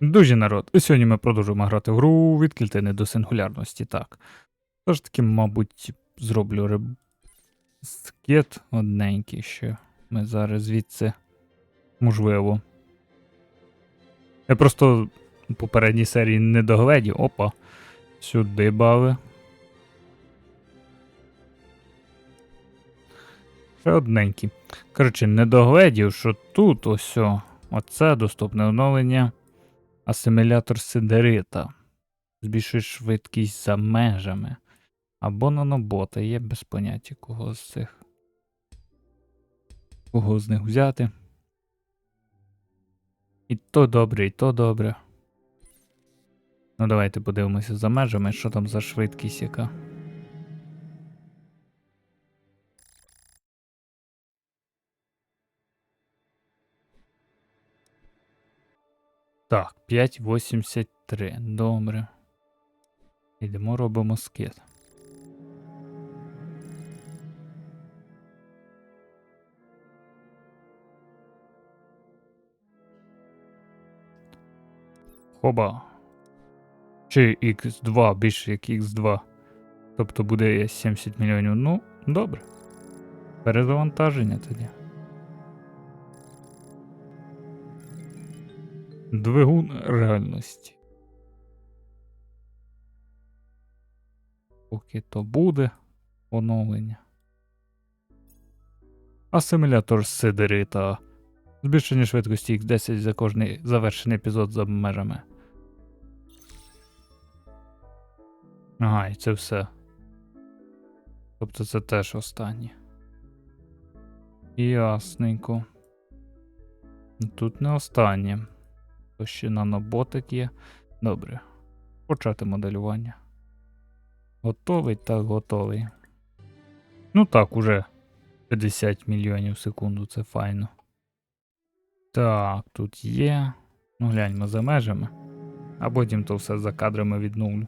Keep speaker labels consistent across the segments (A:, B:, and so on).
A: Дуже народ. І сьогодні ми продовжуємо грати в гру від клітини до сингулярності. Так. Тож таки, мабуть, зроблю риб... скет одненький, що ми зараз звідси можливо. Я просто в попередній серії не догледів. Опа. Сюди бави. Ще одненький. Коротше, не догледів, що тут ось оце доступне оновлення. Асимілятор сидерита. Збільшує швидкість за межами. Або нанобота. Є без поняття кого з цих. Кого з них взяти. І то добре, і то добре. Ну, давайте подивимося за межами, що там за швидкість яка. Так, 5,83. Добре. Йдемо, робимо скид. Хоба. Чи X2 більше як X2. Тобто буде 70 мільйонів. Ну, добре. Перезавантаження тоді. Двигун реальності. Поки то буде оновлення. Асимілятор сидерита. Збільшення швидкості X10 за кожний завершений епізод за межами. Ага, і це все. Тобто це теж останнє. Ясненько. Тут не останнє. То ще наноботик є. Добре. Почати моделювання. Готовий, так, готовий. Ну так, уже 50 мільйонів в секунду, це файно. Так, тут є. Ну, гляньмо за межами. А потім то все за кадрами відновлю.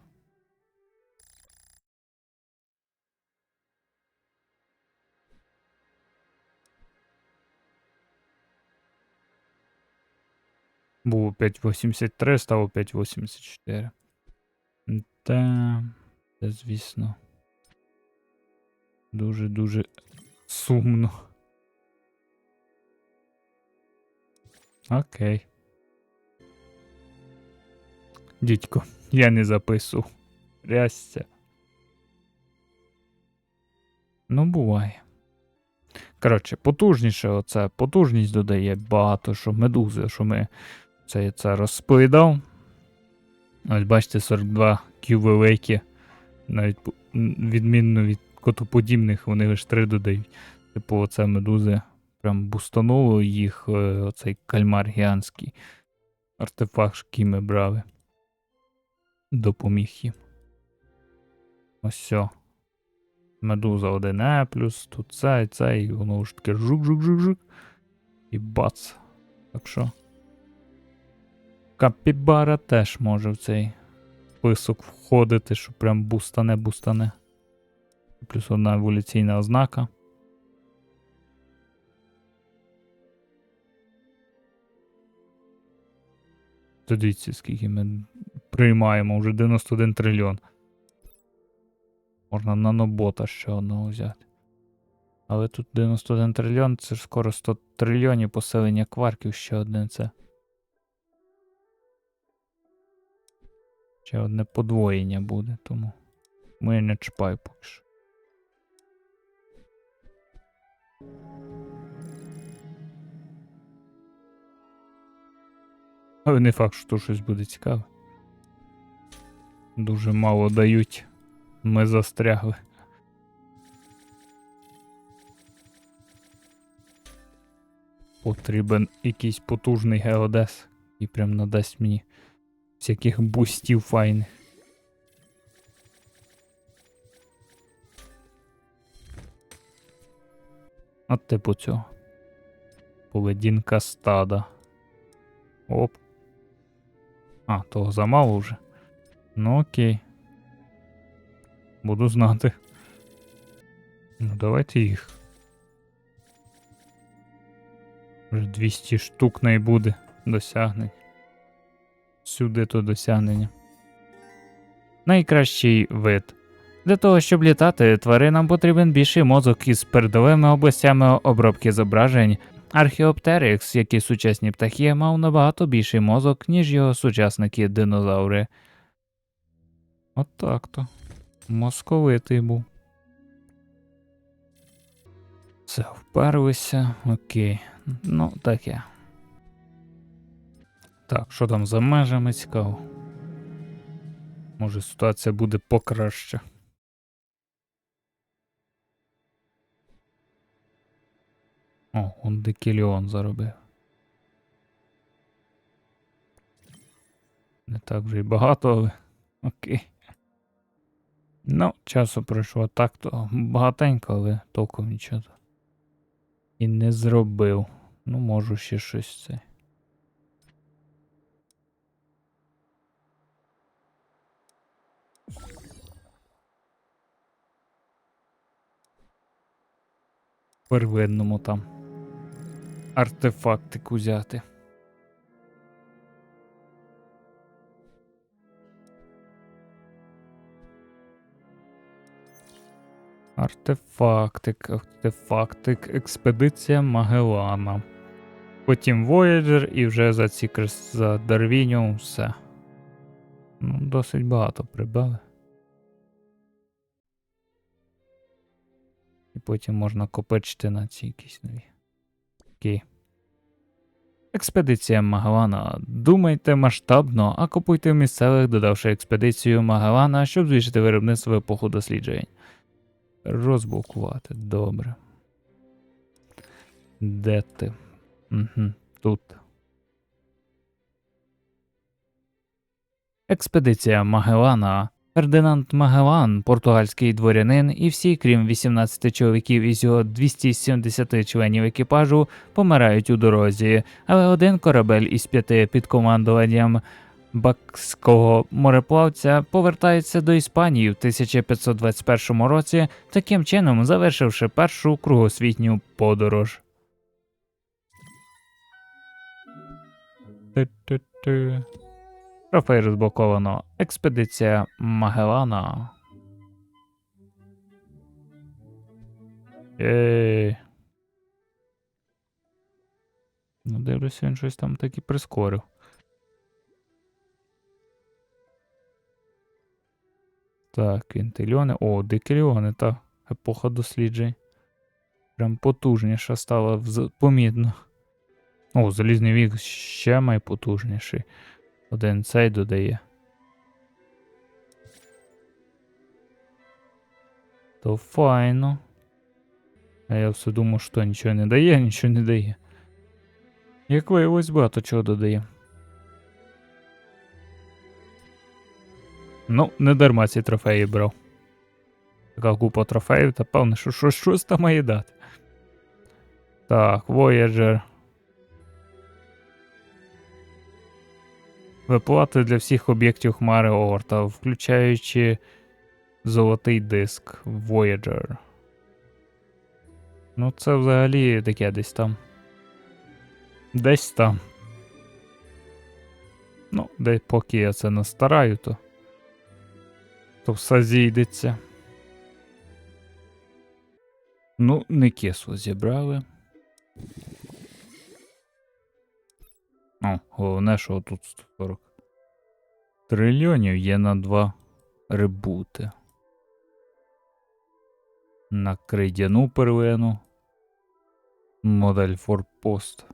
A: Було 5.83, стало 5.84. Та, це, звісно. Дуже-дуже сумно. Окей. Дідько, я не записував. Трясся. Ну, буває. Коротше, потужніше оце, потужність додає багато, що медузи, що ми це я це розповідав. Ось бачите, 42 кювелейки. Навіть відмінно від котоподібних, вони лише 3 додають. Типу, оце медузи прям бустануло їх, е, оцей кальмар гігантський. Артефакт, який ми брали. Допоміг їм. Ось все. Медуза 1Е плюс, тут це і це, і воно ж таке жук-жук-жук-жук. І бац. Так що. Капібара теж може в цей список входити, що прям бустане-бустане. Плюс одна еволюційна ознака. Дивіться, скільки ми приймаємо, вже 91 трильйон. Можна нанобота ще одного взяти. Але тут 91 трильйон, це ж скоро 100 трильйонів поселення кварків ще одне це. Ще одне подвоєння буде, тому ми не чіпай поки що. Але не факт, що щось буде цікаве. Дуже мало дають. Ми застрягли. Потрібен якийсь потужний геодес, і прям надасть мені всяких бустів файних. От типу цього. Поведінка стада. Оп. А, того замало вже. Ну окей. Буду знати. Ну, давайте їх. Вже 200 штук не буде досягнень. Сюди то досягнення. Найкращий вид. Для того, щоб літати, тваринам потрібен більший мозок із передовими областями обробки зображень. Археоптерикс, як і сучасні птахи, мав набагато більший мозок, ніж його сучасники динозаври. От так то. Московитий був. Все, вперлися. Окей. Ну, таке. Так, що там за межами цікаво? Може ситуація буде покраще. О, он декіліон заробив. Не так вже й багато, але окей. Ну, часу пройшло так, то багатенько, але толком нічого. І не зробив. Ну, можу ще щось це. Первинному там. Артефактик узяти. Артефактик, артефактик, експедиція Магеллана. Потім Voyager і вже за ці за Дарвініум все. Ну, досить багато прибали. І потім можна копичити на ці якісь нові. Окей. Експедиція Магеллана. Думайте масштабно, а купуйте в місцевих, додавши експедицію Магеллана, щоб збільшити виробництво епоху досліджень. Розблокувати. Добре. Де ти? Угу, тут. Експедиція Магеллана. Фердинанд Магеллан, португальський дворянин, і всі, крім 18 чоловіків із його 270 членів екіпажу, помирають у дорозі, але один корабель із п'яти під командуванням бакського мореплавця повертається до Іспанії в 1521 році, таким чином завершивши першу кругосвітню подорож. Ту-ту-ту. Трофей розблоковано. Експедиція Магеллана. Ей. Ну, дивлюся, він щось там таки прискорив. Так, квінтильйони. О, декільйони, та епоха досліджень. Прям потужніша стала помітно. О, залізний вік ще найпотужніший. Один цей додає. То файно. А я все думав, що нічого не дає, нічого не дає. Як виявилось, багато чого додає. Ну, не дарма ці трофеї брав. Така купа трофеїв, та певно, що щось, там має дати. Так, Voyager. Виплати для всіх об'єктів Хмари Орта, включаючи золотий диск Voyager. Ну, це взагалі таке десь там. Десь там. Ну, десь поки я це настараю, то. То все зійдеться. Ну, не кисло зібрали. О, головне, що тут 140 трильйонів є на два ребути. На крейдяну первину. Модель форпост.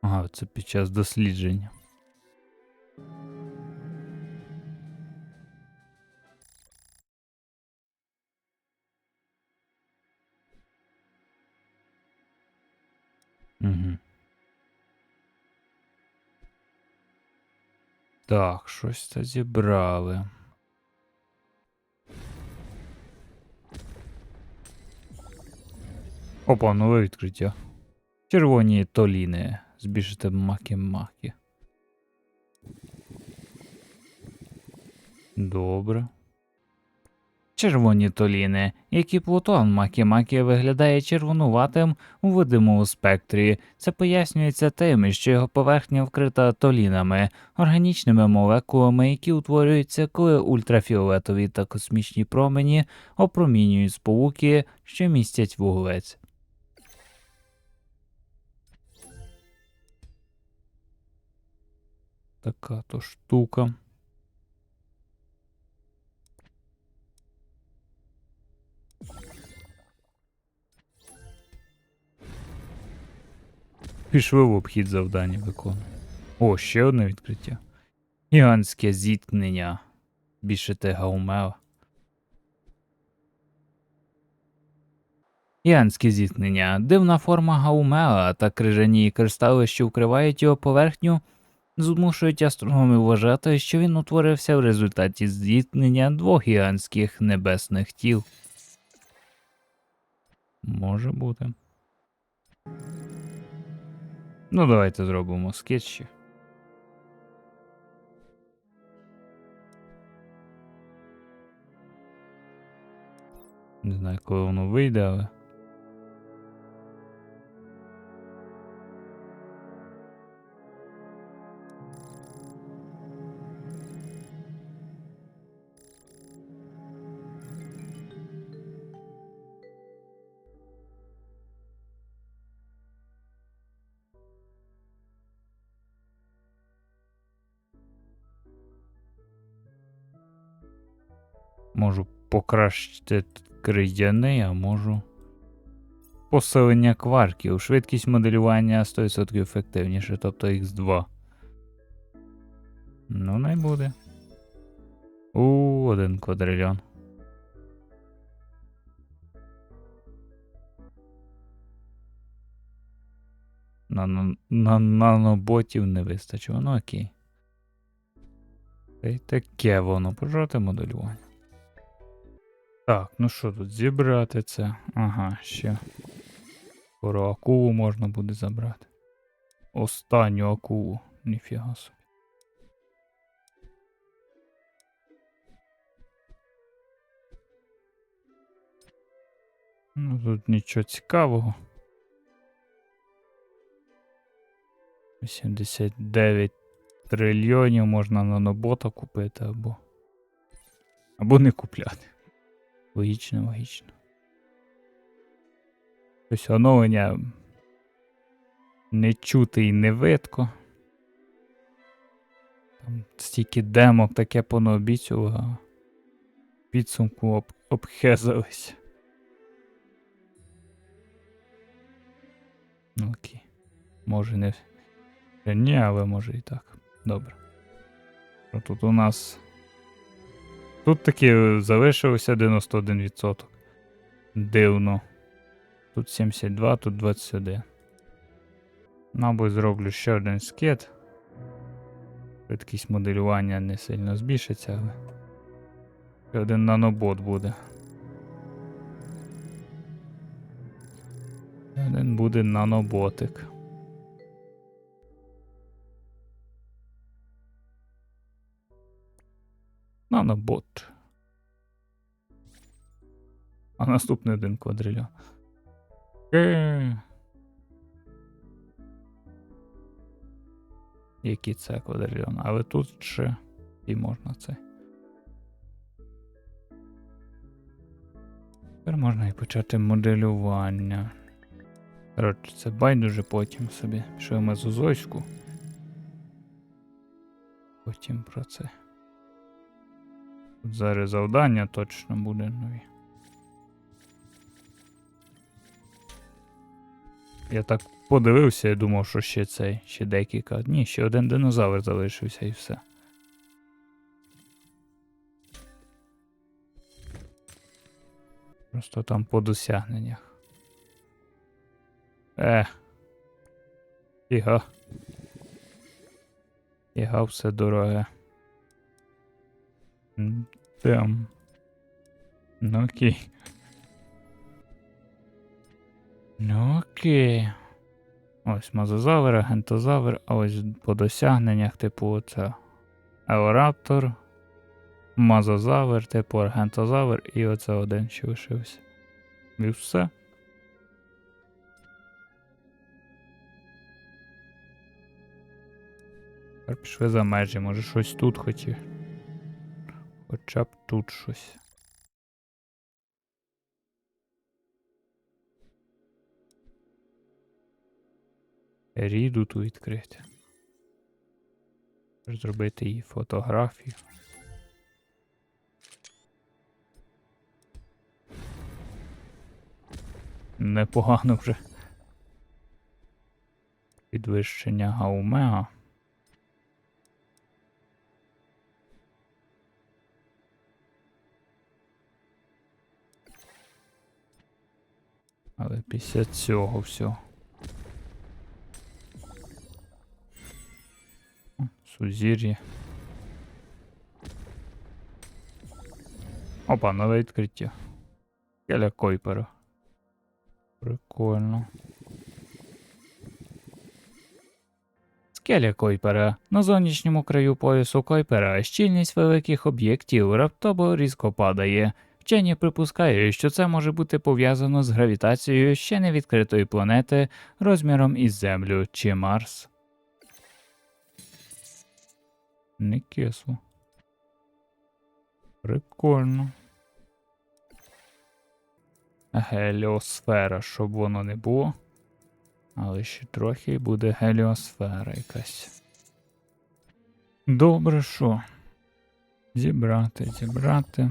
A: Ага, це під час дослідження. Так, щось це зібрали. Опа, нове відкриття. Червоні толіни. Збільшити маки-маки. Добре. Червоні толіни, як і Плутон Макі-Макі виглядає червонуватим у видимому спектрі. Це пояснюється тим, що його поверхня вкрита толінами, органічними молекулами, які утворюються, коли ультрафіолетові та космічні промені опромінюють сполуки, що містять вуглець. Така то штука. Пішли в обхід завдання виконуємо. О, ще одне відкриття. Гігантське зіткнення. Більше те гаумео. Гігантське зіткнення. Дивна форма гаумеа та крижані кристали, що вкривають його поверхню, змушують астрономів вважати, що він утворився в результаті зіткнення двох гігантських небесних тіл. Може бути. Ну, давайте зробимо скетчі. Не знаю, коли воно вийде, але. Можу покращити крияний, а можу. Посилення кварків. Швидкість моделювання 100% ефективніше, тобто X2. Ну, не буде. У, один квадрильйон. На, на, на наноботів не вистачило. Ну окей. Та й таке воно. Пожати моделювання. Так, ну що тут, зібрати це? Ага, ще. Скоро акулу можна буде забрати. Останню акулу. Ніфіга собі. Ну тут нічого цікавого. 89 трильйонів можна нанобота купити або. Або не купляти. Логічно, логічно. Ось оновлення не чути і не видко. Там стільки демок таке понаобіцювали, а підсумку об, обхезались. Ну окей. Може не. Ні, але може і так. Добре. Тут у нас. Тут таки залишилося 91%. Дивно. Тут 72, тут 21. Мабуть, зроблю ще один скет. Швидкість моделювання не сильно збільшиться, але. Ще один нанобот буде. Один буде наноботик. Нанобот. А наступний один квадрильон. Е. Який це квадрильон? Але тут ще і можна це. Тепер можна і почати моделювання. Коротше, це байдуже потім собі. Пішли ми з Узойську. Потім про це. Зараз завдання точно буде нові. Я так подивився і думав, що ще цей, ще декілька. Ні, ще один динозавр залишився і все. Просто там по досягненнях. Е. Іга. Іга все дороге. Там. Ну окей. Ну окей. Ось мозазавр, агентозавр, а ось по досягненнях, типу, це Еораптор, мазозавр, типу аргентозавр, і оце один ще лишився. І все. Тепер пішли за межі, може щось тут хоті. Хоча б тут щось. Ріду тут відкрити. Зробити її фотографію. Непогано вже. Підвищення гаумеа. Але після цього всього. Сузір'я. Опа, нове відкриття. Келя Койпера. Прикольно. Скеля Койпера. На зовнішньому краю поясу Койпера щільність великих об'єктів раптово різко падає. Вчені припускають, що це може бути пов'язано з гравітацією ще невідкритої планети розміром із Землю чи Марс. Не кисло. Прикольно. Геліосфера, щоб воно не було. Але ще трохи буде геліосфера якась. Добре, що? Зібрати, зібрати.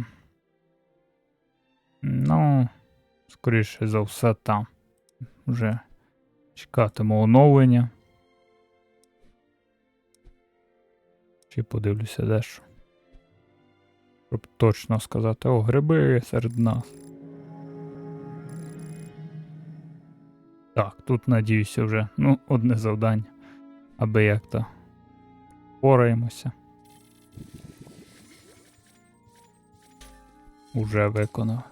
A: Ну, скоріше за все там. Вже чекатиму оновлення. Чи подивлюся дещо. Щоб точно сказати, о, гриби серед нас. Так, тут надіюся вже, ну, одне завдання. Аби як то пораємося. Уже виконав.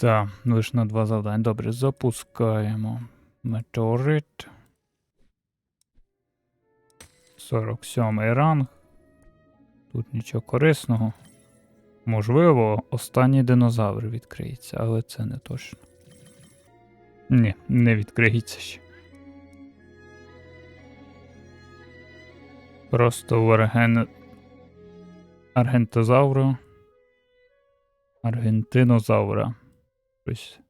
A: Так, лише на два завдання. Добре, запускаємо. Метеорит. 47 ранг. Тут нічого корисного. Можливо, останній динозавр відкриється, але це не точно. Ні, не відкриється ще. Просто в арген... аргентозавра. Аргентинозавра. Щось.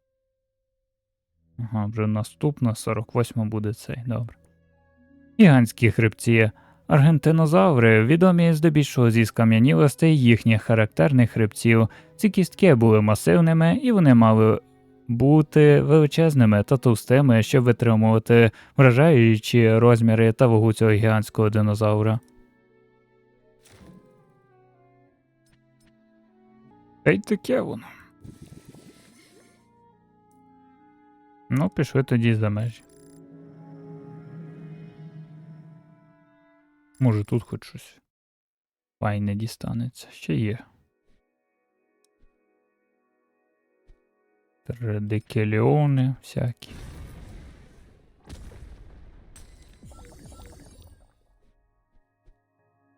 A: Ага, вже наступна, 48 буде цей, добре. Гігантські хребці. Аргентинозаври відомі здебільшого зі скам'янілостей їхніх характерних хребців. Ці кістки були масивними і вони мали бути величезними та товстими, щоб витримувати вражаючі розміри та вагу цього гігантського динозавра. Та й таке воно. Ну, пішли тоді за межі. Може тут хоч щось файне дістанеться. Ще є. Тредикеліони всякі.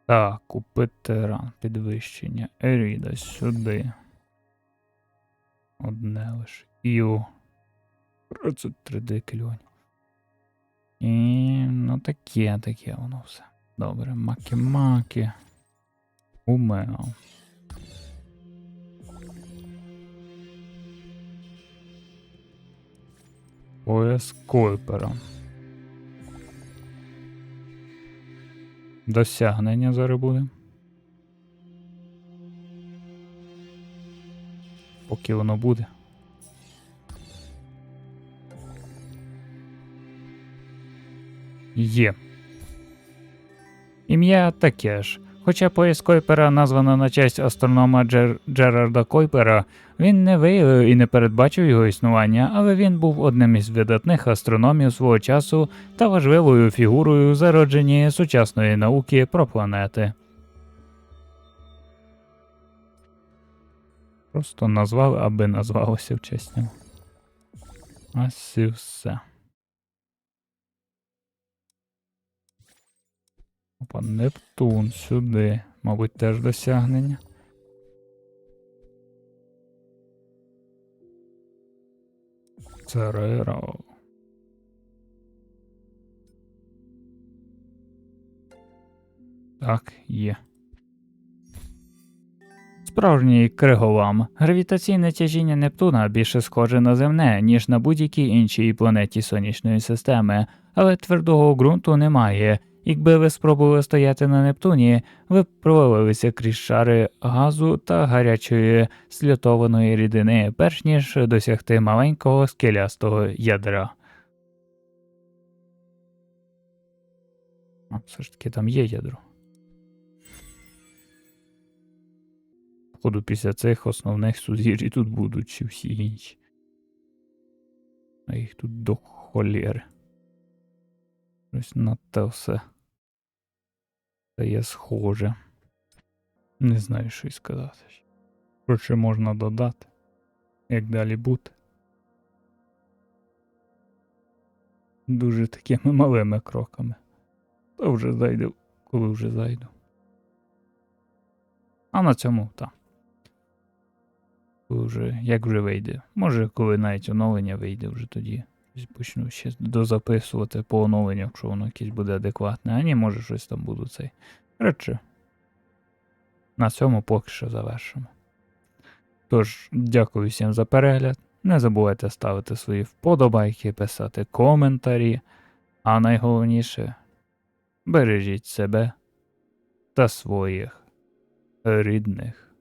A: Так, купити ран, підвищення. Еріда сюди. Одне лише. Іо. 33 декільйонів. І ну таке, таке воно все. Добре, маки-маки. Умео. Пояс Койпера. Досягнення зараз буде. Поки воно буде. Є. Ім'я таке ж. Хоча пояс Койпера названо на честь астронома Джер... Джерарда Койпера, він не виявив і не передбачив його існування, але він був одним із видатних астрономів свого часу та важливою фігурою у зародженні сучасної науки про планети. Просто назвали, аби назвалося в честь нього. Ось і все. Опа, Нептун сюди. Мабуть, теж досягнення. Цереро. Так, є. Справжній криголам. Гравітаційне тяжіння Нептуна більше схоже на земне, ніж на будь-якій іншій планеті сонячної системи, але твердого ґрунту немає. Якби ви спробували стояти на Нептуні, ви б провалилися крізь шари газу та гарячої сльотованої рідини, перш ніж досягти маленького скелястого ядра. А, все ж таки там є ядро. Походу, після цих основних сузір'ї тут будуть чи всі інші. А їх тут до холєри. Ось на те все. Це є схоже. Не знаю, що й сказати. Коротше, можна додати. Як далі бути. Дуже такими малими кроками. Та вже зайду, коли вже зайду. А на цьому так. Вже, як вже вийде. Може, коли навіть оновлення вийде, вже тоді почну ще дозаписувати по оновленню, якщо воно якесь буде адекватне. А ні, може щось там буду цей. Коротше, на цьому поки що завершимо. Тож, дякую всім за перегляд. Не забувайте ставити свої вподобайки, писати коментарі. А найголовніше бережіть себе та своїх рідних.